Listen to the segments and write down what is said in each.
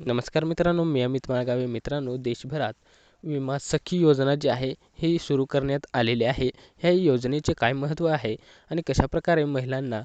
नमस्कार मित्रांनो मी अमित माळगावे. मित्रांनो देशभरात विमा सखी योजना जी आहे ही सुरू करण्यात आलेली आहे. ह्या योजनेचे काय महत्त्व आहे आणि कशाप्रकारे महिलांना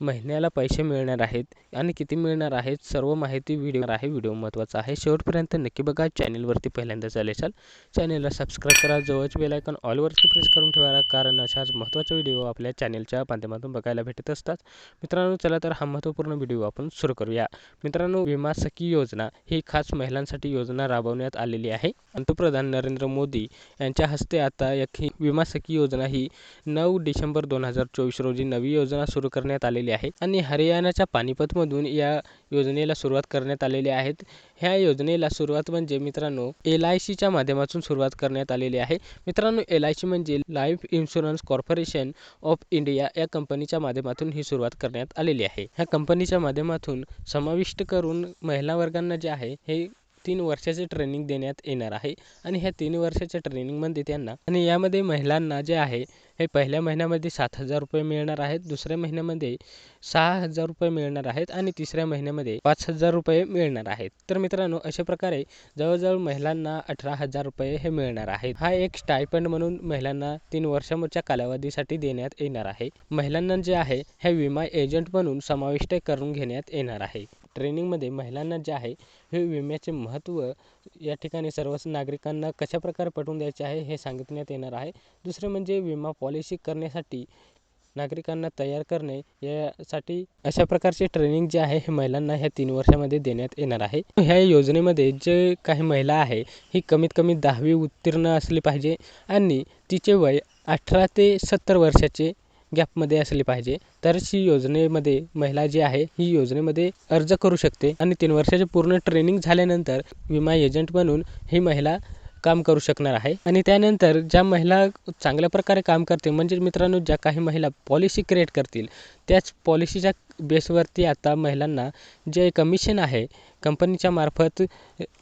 महिन्याला पैसे मिळणार आहेत आणि किती मिळणार आहेत सर्व माहिती व्हिडिओ आहे. व्हिडिओ महत्त्वाचा आहे. शेवटपर्यंत नक्की बघा. चॅनेलवरती पहिल्यांदा असाल चॅनेलला सबस्क्राईब करा. जवळच बेल ऑलवरती प्रेस करून ठेवा कारण अशाच महत्त्वाचे व्हिडिओ आपल्या चॅनेलच्या माध्यमातून बघायला भेटत असतात. मित्रांनो चला तर हा महत्त्वपूर्ण व्हिडिओ आपण सुरू करूया. मित्रांनो विमा सखी योजना ही खास महिलांसाठी योजना राबवण्यात आलेली आहे. पंतप्रधान नरेंद्र मोदी यांच्या हस्ते आता एक ही विमा सखी योजना ही नऊ डिसेंबर दोन हजार चोवीस रोजी नवी योजना सुरू करण्यात आलेली आहे आणि हरियाणाच्या पानिपतमधून या योजनेला सुरुवात करण्यात आलेली आहेत. ह्या योजनेला सुरुवात म्हणजे मित्रांनो एल आय सीच्या माध्यमातून सुरुवात करण्यात आलेली आहे. मित्रांनो एल आय सी म्हणजे life insurance corporation of India या कंपनीच्या माध्यमातून ही सुरुवात करण्यात आलेली आहे. ह्या कंपनीच्या माध्यमातून समाविष्ट करून महिला वर्गांना जे आहे हे तीन वर्षाचे ट्रेनिंग देण्यात येणार आहे. आणि ह्या तीन वर्षाच्या ट्रेनिंगमध्ये त्यांना आणि यामध्ये महिलांना जे आहे हे पहिल्या महिन्यामध्ये सात हजार रुपये मिळणार आहेत दुसऱ्या महिन्यामध्ये सहा हजार रुपये मिळणार आहेत आणि तिसऱ्या महिन्यामध्ये पाच हजार रुपये मिळणार आहेत. तर मित्रांनो अशा प्रकारे जवळजवळ महिलांना अठरा हजार रुपये हे मिळणार आहेत. हा एक स्टायपंड म्हणून महिलांना तीन वर्षांच्या कालावधीसाठी देण्यात येणार आहे. महिलांना जे आहे हे विमा एजंट म्हणून समाविष्ट करून घेण्यात येणार आहे. ट्रेनिंगमध्ये महिलांना जे आहे हे विम्याचे महत्त्व या ठिकाणी सर्वच नागरिकांना कशाप्रकारे पटवून द्यायचे आहे हे सांगितण्यात येणार आहे. दुसरे म्हणजे विमा पॉलिसी करण्यासाठी नागरिकांना तयार करणे यासाठी अशा प्रकारचे ट्रेनिंग जे आहे हे महिलांना ह्या तीन वर्षामध्ये देण्यात येणार आहे. ह्या योजनेमध्ये जे काही महिला आहे ही कमीत कमी दहावी उत्तीर्ण असली पाहिजे आणि तिचे वय अठरा ते सत्तर वर्षाचे गॅपमध्ये असली पाहिजे. तरच ही योजनेमध्ये महिला जी आहे ही योजनेमध्ये अर्ज करू शकते आणि तीन वर्षाचे पूर्ण ट्रेनिंग झाल्यानंतर विमा एजंट बनून ही महिला काम करू शकणार आहे. आणि त्यानंतर ज्या महिला चांगल्या प्रकारे काम करते म्हणजे मित्रांनो ज्या काही महिला पॉलिसी क्रिएट करतील त्याच पॉलिसीच्या बेसवरती आता महिलांना जे कमिशन आहे कंपनीच्या मार्फत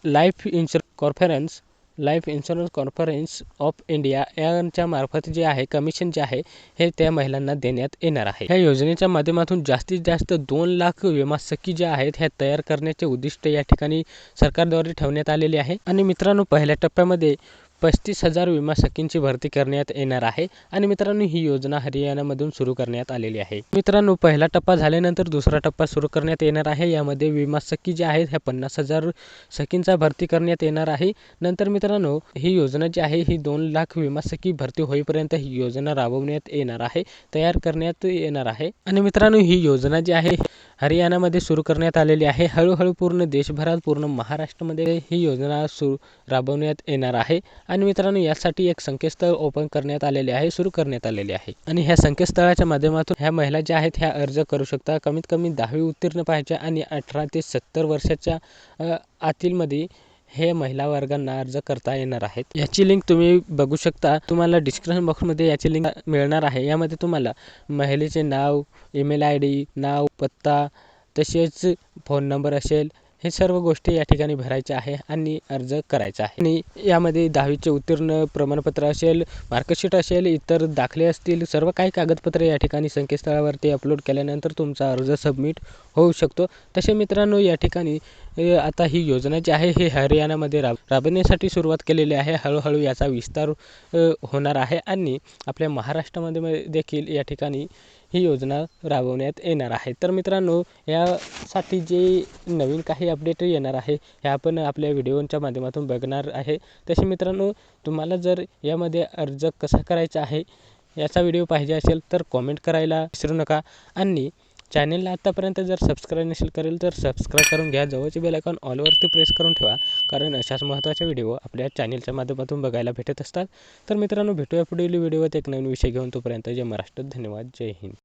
life insure conference life insurance conference of India यांच्या मार्फत जे आहे कमिशन जे आहे हे त्या महिलांना देण्यात येणार आहे. ह्या योजनेच्या माध्यमातून जास्तीत जास्त दोन लाख विमा सखी ज्या आहेत ह्या तयार करण्याचे उद्दिष्ट या ठिकाणी सरकारद्वारे ठेवण्यात आलेले आहे. आणि मित्रांनो पहिल्या टप्प्यामध्ये पस्तीस हजार विमा सखींची भरती करण्यात येणार आहे आणि मित्रांनो ही योजना हरियाणामधून सुरू करण्यात आलेली आहे. मित्रांनो पहिला टप्पा झाल्यानंतर दुसरा टप्पा सुरू करण्यात येणार आहे. यामध्ये विमा सखी जे आहेत ह्या पन्नास हजार सखींचा भरती करण्यात येणार आहे. नंतर मित्रांनो ही योजना जी आहे ही दोन लाख विमा सखी भरती होईपर्यंत ही योजना राबवण्यात येणार आहे तयार करण्यात येणार आहे. आणि मित्रांनो ही योजना जी आहे हरियाणामध्ये सुरू करण्यात आलेली आहे. हळूहळू पूर्ण देशभरात पूर्ण महाराष्ट्रामध्ये ही योजना सुरू राबवण्यात येणार आहे. आणि मित्रांनो यासाठी एक संकेतस्थळ ओपन करण्यात आलेले आहे सुरू करण्यात आलेले आहे. आणि ह्या संकेतस्थळाच्या माध्यमातून ह्या महिला ज्या आहेत ह्या अर्ज करू शकता. कमीत कमी दहावी उत्तीर्ण पाहिजे आणि अठरा ते सत्तर वर्षाच्या आतीलमध्ये हे महिला वर्गांना अर्ज करता येणार आहेत. याची लिंक तुम्ही बघू शकता. तुम्हाला डिस्क्रिप्शन बॉक्समध्ये याची लिंक मिळणार आहे. यामध्ये तुम्हाला महिलेचे नाव ईमेल आय डी नाव पत्ता तसेच फोन नंबर असेल. हे सर्व गोष्टी या ठिकाणी भरायच्या आहे आणि अर्ज करायचा आहे. आणि यामध्ये दहावीचे उत्तीर्ण प्रमाणपत्र असेल मार्कशीट असेल इतर दाखले असतील सर्व काही कागदपत्रे या ठिकाणी संकेतस्थळावरती अपलोड केल्यानंतर तुमचा अर्ज सबमिट होऊ शकतो. तसे मित्रांनो या ठिकाणी आता ही योजना जी आहे हे हरियाणामध्ये राब राबवण्यासाठी सुरुवात केलेली आहे. हळूहळू याचा विस्तार होणार आहे आणि आपल्या महाराष्ट्रामध्ये देखील या ठिकाणी ही योजना राबवण्यात येणार आहे. तर मित्रांनो यासाठी जे नवीन काही अपडेट येणार आहे हे आपण आपल्या व्हिडिओच्या माध्यमातून बघणार आहे. तसे मित्रांनो तुम्हाला जर यामध्ये अर्ज कसा करायचा आहे याचा व्हिडिओ पाहिजे असेल तर कॉमेंट करायला विसरू नका आणि चॅनेलला आत्तापर्यंत जर सबस्क्राईब नसेल करेल तर सबस्क्राईब करून घ्या. जवळचे बेल आयकॉन ऑलवरती प्रेस करून ठेवा. कारण अशाच महत्त्वाचे व्हिडिओ आपल्या चॅनेलच्या माध्यमातून बघायला भेटत असतात. तर मित्रांनो भेटूया पुढील व्हिडिओत एक नवीन विषय घेऊन तोपर्यंत जय महाराष्ट्र. धन्यवाद. जय हिंद.